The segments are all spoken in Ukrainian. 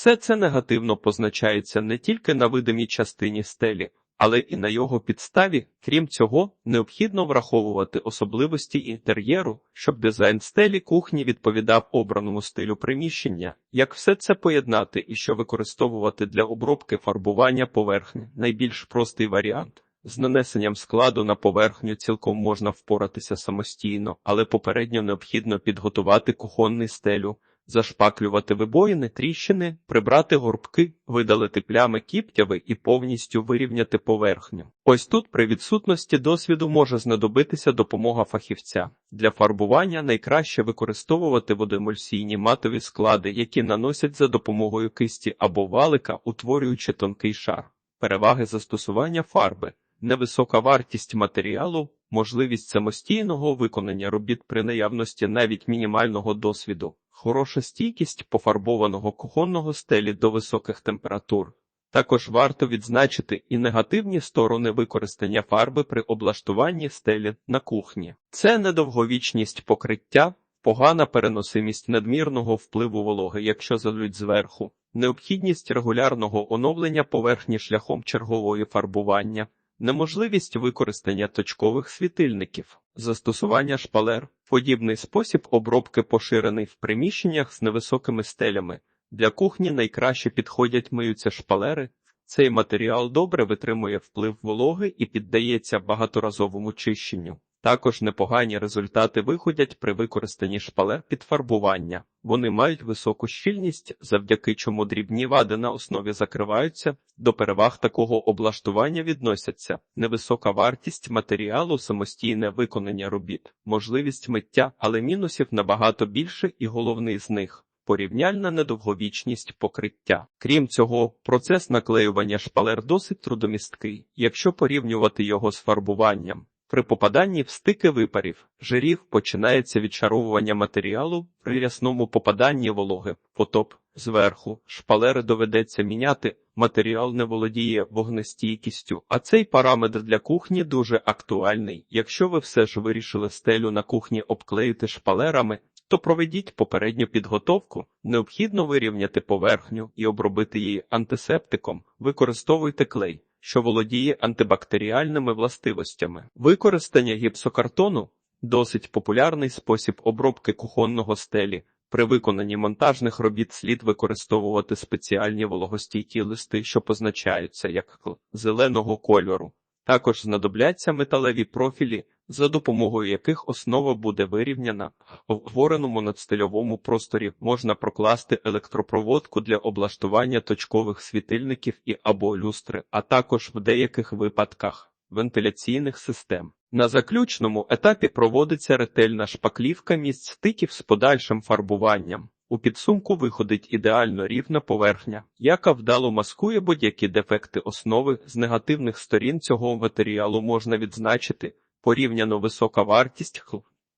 Все це негативно позначається не тільки на видимій частині стелі, але і на його підставі. Крім цього, необхідно враховувати особливості інтер'єру, щоб дизайн стелі кухні відповідав обраному стилю приміщення. Як все це поєднати і що використовувати для обробки фарбування поверхні найбільш простий варіант. З нанесенням складу на поверхню цілком можна впоратися самостійно, але попередньо необхідно підготувати кухонний стелю, зашпаклювати вибоїни, тріщини, прибрати горбки, видалити плями кіптяви і повністю вирівняти поверхню. Ось тут при відсутності досвіду може знадобитися допомога фахівця. Для фарбування найкраще використовувати водоемульсійні матові склади, які наносять за допомогою кисті або валика, утворюючи тонкий шар. Переваги застосування фарби. Невисока вартість матеріалу, можливість самостійного виконання робіт при наявності навіть мінімального досвіду, хороша стійкість пофарбованого кухонного стелі до високих температур. Також варто відзначити і негативні сторони використання фарби при облаштуванні стелі на кухні. Це недовговічність покриття, погана переносимість надмірного впливу вологи, якщо залють зверху, необхідність регулярного оновлення поверхні шляхом чергової фарбування. Неможливість використання точкових світильників, застосування шпалер, подібний спосіб обробки поширений в приміщеннях з невисокими стелями. Для кухні найкраще підходять миються шпалери. Цей матеріал добре витримує вплив вологи і піддається багаторазовому чищенню. Також непогані результати виходять при використанні шпалер під фарбування. Вони мають високу щільність, завдяки чому дрібні вади на основі закриваються. До переваг такого облаштування відносяться невисока вартість матеріалу, самостійне виконання робіт, можливість миття, але мінусів набагато більше, і головний з них. Порівняльна недовговічність покриття. Крім цього, процес наклеювання шпалер досить трудомісткий, якщо порівнювати його з фарбуванням. При попаданні в стики випарів жирів починається відшаровування матеріалу при рясному попаданні вологи, потоп зверху, шпалери доведеться міняти, матеріал не володіє вогнестійкістю, а цей параметр для кухні дуже актуальний. Якщо ви все ж вирішили стелю на кухні обклеїти шпалерами, то проведіть попередню підготовку, необхідно вирівняти поверхню і обробити її антисептиком, використовуйте клей що володіє антибактеріальними властивостями. Використання гіпсокартону досить популярний спосіб обробки кухонного стелі. При виконанні монтажних робіт слід використовувати спеціальні вологостійкі листи, що позначаються як зеленого кольору. Також знадобляться металеві профілі, за допомогою яких основа буде вирівняна. В обговореному надстильовому просторі можна прокласти електропроводку для облаштування точкових світильників і або люстри, а також в деяких випадках вентиляційних систем. На заключному етапі проводиться ретельна шпаклівка місць стиків з подальшим фарбуванням. У підсумку виходить ідеально рівна поверхня, яка вдало маскує будь-які дефекти основи. З негативних сторін цього матеріалу можна відзначити порівняно висока вартість,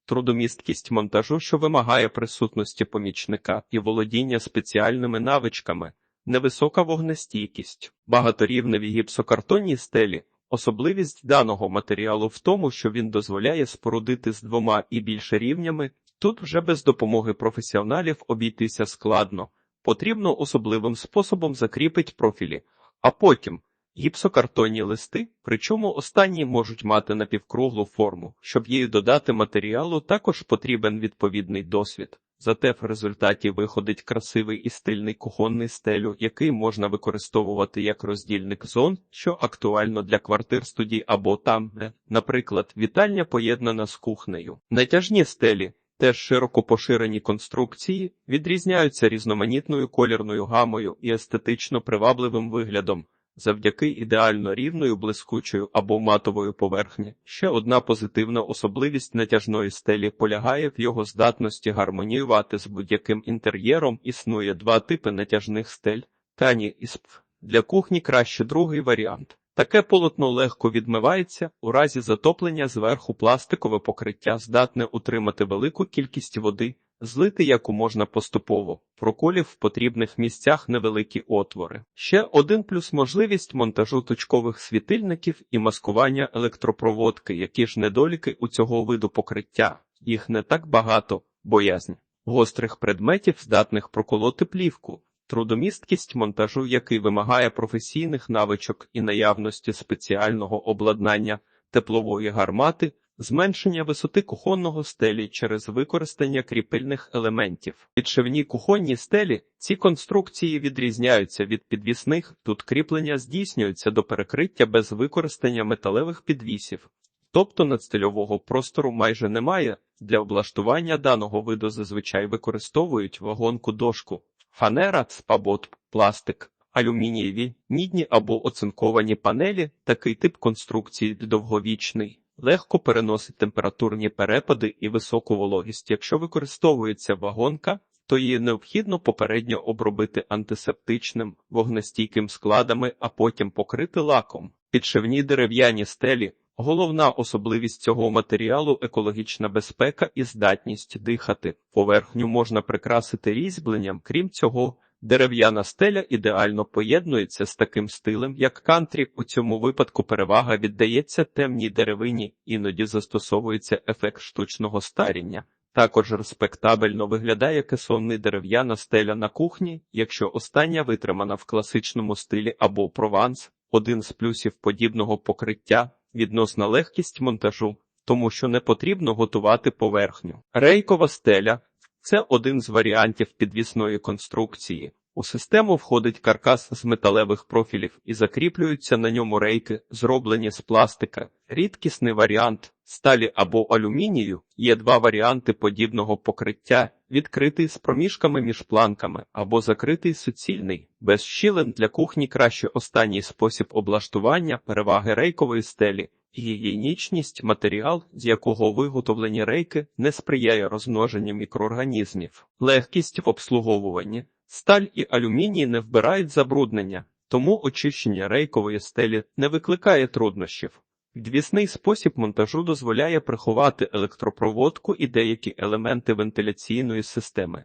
трудомісткість монтажу, що вимагає присутності помічника і володіння спеціальними навичками, невисока вогнестійкість, багаторівневі гіпсокартонні стелі. Особливість даного матеріалу в тому, що він дозволяє спорудити з двома і більше рівнями, тут вже без допомоги професіоналів обійтися складно, потрібно особливим способом закріпити профілі, а потім гіпсокартонні листи, причому останні можуть мати напівкруглу форму. Щоб їй додати матеріалу, також потрібен відповідний досвід. Зате в результаті виходить красивий і стильний кухонний стелю, який можна використовувати як роздільник зон, що актуально для квартир студій або там, де, наприклад, вітальня поєднана з кухнею. Натяжні стелі. Теж широко поширені конструкції відрізняються різноманітною колірною гамою і естетично привабливим виглядом завдяки ідеально рівною блискучою або матовою поверхні. Ще одна позитивна особливість натяжної стелі полягає в його здатності гармоніювати з будь-яким інтер'єром. Існує два типи натяжних стель тані і спф. Для кухні краще другий варіант. Таке полотно легко відмивається, у разі затоплення зверху пластикове покриття здатне утримати велику кількість води, Злити яку можна поступово, проколів в потрібних місцях невеликі отвори. Ще один плюс можливість монтажу точкових світильників і маскування електропроводки, які ж недоліки у цього виду покриття. Їх не так багато, боязнь гострих предметів, здатних проколоти плівку. Трудомісткість монтажу, який вимагає професійних навичок і наявності спеціального обладнання теплової гармати, зменшення висоти кухонного стелі через використання кріпильних елементів. Підшивні кухонні стелі ці конструкції відрізняються від підвісних, тут кріплення здійснюються до перекриття без використання металевих підвісів. Тобто надстильового простору майже немає. Для облаштування даного виду зазвичай використовують вагонку дошку, фанера, спабот, пластик, алюмінієві, мідні або оцинковані панелі. Такий тип конструкції довговічний. Легко переносить температурні перепади і високу вологість. Якщо використовується вагонка, то її необхідно попередньо обробити антисептичним вогнестійким складами, а потім покрити лаком. Підшивні дерев'яні стелі Головна особливість цього матеріалу екологічна безпека і здатність дихати. Поверхню можна прикрасити різьбленням. Крім цього, дерев'яна стеля ідеально поєднується з таким стилем, як кантрі. У цьому випадку перевага віддається темній деревині, іноді застосовується ефект штучного старіння. Також респектабельно виглядає кесонний дерев'яна стеля на кухні, якщо остання витримана в класичному стилі або прованс. Один з плюсів подібного покриття відносна легкість монтажу, тому що не потрібно готувати поверхню. Рейкова стеля це один з варіантів підвісної конструкції. У систему входить каркас з металевих профілів і закріплюються на ньому рейки, зроблені з пластика. Рідкісний варіант сталі або алюмінію є два варіанти подібного покриття: відкритий з проміжками між планками або закритий суцільний. Без щілин для кухні краще останній спосіб облаштування переваги рейкової стелі. Гігієнічність матеріал, з якого виготовлені рейки, не сприяє розмноженню мікроорганізмів, легкість в обслуговуванні. Сталь і алюміній не вбирають забруднення, тому очищення рейкової стелі не викликає труднощів. Підвісний спосіб монтажу дозволяє приховати електропроводку і деякі елементи вентиляційної системи.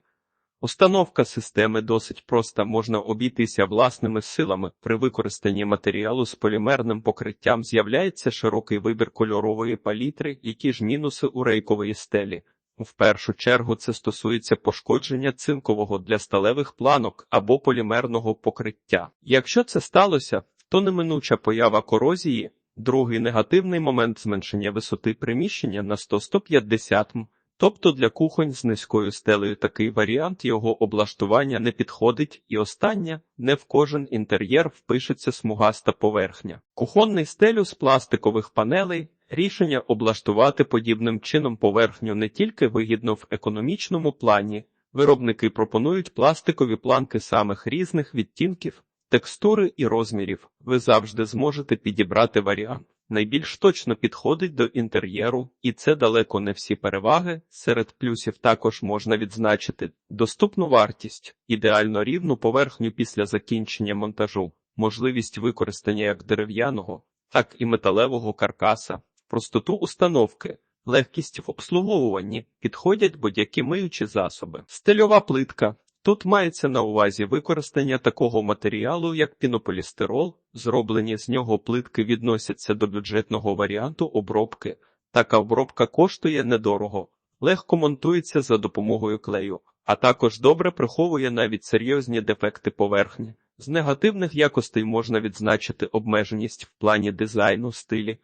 Установка системи досить проста, можна обійтися власними силами. При використанні матеріалу з полімерним покриттям з'являється широкий вибір кольорової палітри, які ж мінуси у рейкової стелі. В першу чергу це стосується пошкодження цинкового для сталевих планок або полімерного покриття. Якщо це сталося, то неминуча поява корозії, другий негативний момент зменшення висоти приміщення на 100-150 м. Тобто для кухонь з низькою стелею такий варіант його облаштування не підходить, і останнє не в кожен інтер'єр впишеться смугаста поверхня. Кухонний стелю з пластикових панелей Рішення облаштувати подібним чином поверхню не тільки вигідно в економічному плані, виробники пропонують пластикові планки самих різних відтінків, текстури і розмірів. Ви завжди зможете підібрати варіант. Найбільш точно підходить до інтер'єру, і це далеко не всі переваги. Серед плюсів також можна відзначити доступну вартість, ідеально рівну поверхню після закінчення монтажу, можливість використання як дерев'яного, так і металевого каркаса простоту установки, легкість в обслуговуванні, підходять будь-які миючі засоби. Стильова плитка. Тут мається на увазі використання такого матеріалу, як пінополістирол, зроблені з нього плитки відносяться до бюджетного варіанту обробки. Така обробка коштує недорого, легко монтується за допомогою клею, а також добре приховує навіть серйозні дефекти поверхні. З негативних якостей можна відзначити обмеженість в плані дизайну, стилі,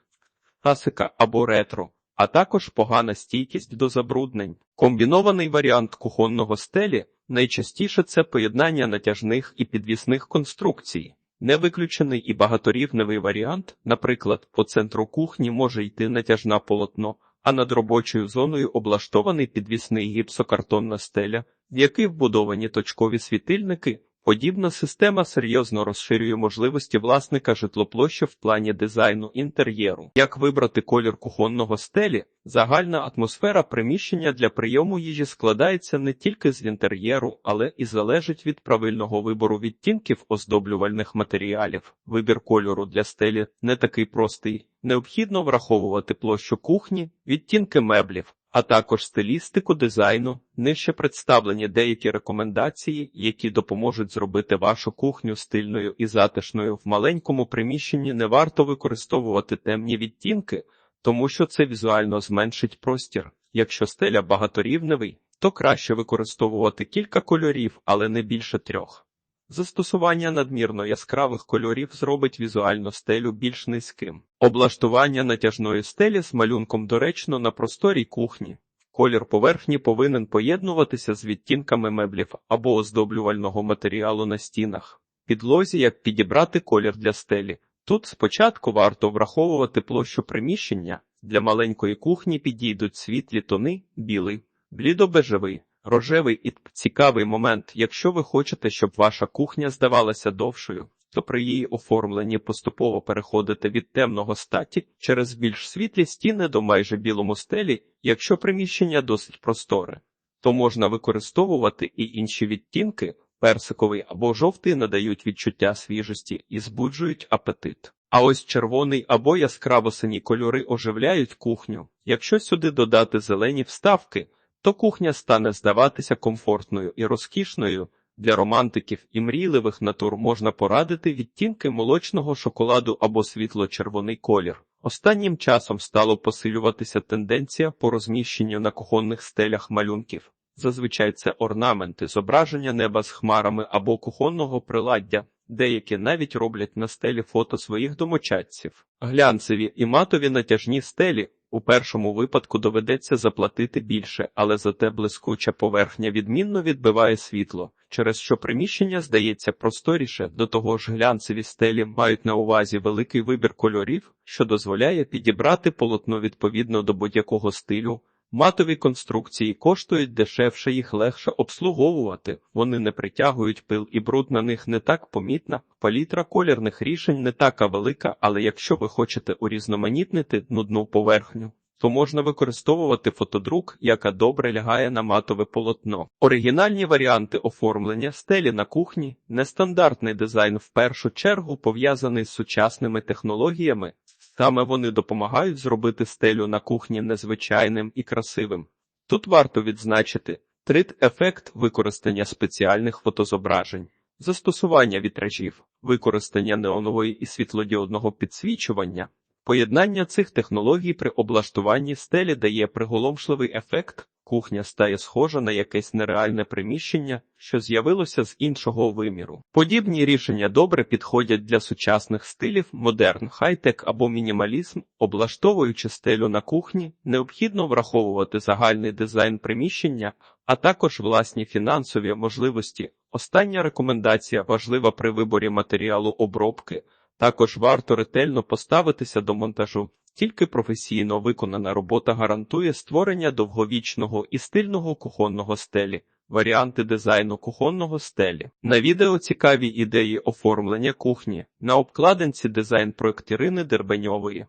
класика або ретро, а також погана стійкість до забруднень. Комбінований варіант кухонного стелі найчастіше це поєднання натяжних і підвісних конструкцій. Не виключений і багаторівневий варіант, наприклад, по центру кухні може йти натяжна полотно, а над робочою зоною облаштований підвісний гіпсокартонна стеля, в який вбудовані точкові світильники, Подібна система серйозно розширює можливості власника житлоплощі в плані дизайну інтер'єру. Як вибрати колір кухонного стелі, загальна атмосфера приміщення для прийому їжі складається не тільки з інтер'єру, але і залежить від правильного вибору відтінків оздоблювальних матеріалів. Вибір кольору для стелі не такий простий. Необхідно враховувати площу кухні, відтінки меблів, а також стилістику дизайну. Нижче представлені деякі рекомендації, які допоможуть зробити вашу кухню стильною і затишною в маленькому приміщенні. Не варто використовувати темні відтінки, тому що це візуально зменшить простір. Якщо стеля багаторівневий, то краще використовувати кілька кольорів, але не більше трьох. Застосування надмірно яскравих кольорів зробить візуально стелю більш низьким. Облаштування натяжної стелі з малюнком доречно на просторій кухні. Колір поверхні повинен поєднуватися з відтінками меблів або оздоблювального матеріалу на стінах. Підлозі, як підібрати колір для стелі. Тут спочатку варто враховувати площу приміщення. Для маленької кухні підійдуть світлі тони, білий, блідо-бежевий, рожевий і цікавий момент, якщо ви хочете, щоб ваша кухня здавалася довшою, то при її оформленні поступово переходите від темного статі через більш світлі стіни до майже білому стелі, якщо приміщення досить просторе, то можна використовувати і інші відтінки, персиковий або жовтий надають відчуття свіжості і збуджують апетит. А ось червоний або яскраво сині кольори оживляють кухню. Якщо сюди додати зелені вставки, то кухня стане здаватися комфортною і розкішною. Для романтиків і мрійливих натур можна порадити відтінки молочного шоколаду або світло-червоний колір. Останнім часом стало посилюватися тенденція по розміщенню на кухонних стелях малюнків. Зазвичай це орнаменти, зображення неба з хмарами або кухонного приладдя. Деякі навіть роблять на стелі фото своїх домочадців. Глянцеві і матові натяжні стелі у першому випадку доведеться заплатити більше, але зате блискуча поверхня відмінно відбиває світло, через що приміщення здається просторіше. До того ж, глянцеві стелі мають на увазі великий вибір кольорів, що дозволяє підібрати полотно відповідно до будь-якого стилю. Матові конструкції коштують дешевше, їх легше обслуговувати, вони не притягують пил і бруд на них не так помітна. Палітра колірних рішень не така велика, але якщо ви хочете урізноманітнити нудну поверхню, то можна використовувати фотодрук, яка добре лягає на матове полотно. Оригінальні варіанти оформлення стелі на кухні, нестандартний дизайн в першу чергу пов'язаний з сучасними технологіями. Саме вони допомагають зробити стелю на кухні незвичайним і красивим. Тут варто відзначити трит-ефект використання спеціальних фотозображень, застосування вітражів, використання неонової і світлодіодного підсвічування. Поєднання цих технологій при облаштуванні стелі дає приголомшливий ефект. Кухня стає схожа на якесь нереальне приміщення, що з'явилося з іншого виміру. Подібні рішення добре підходять для сучасних стилів, модерн, хай-тек або мінімалізм, облаштовуючи стелю на кухні, необхідно враховувати загальний дизайн приміщення, а також власні фінансові можливості. Остання рекомендація важлива при виборі матеріалу обробки. Також варто ретельно поставитися до монтажу. Тільки професійно виконана робота гарантує створення довговічного і стильного кухонного стелі. Варіанти дизайну кухонного стелі. На відео цікаві ідеї оформлення кухні. На обкладинці дизайн проектирини Дербеньової.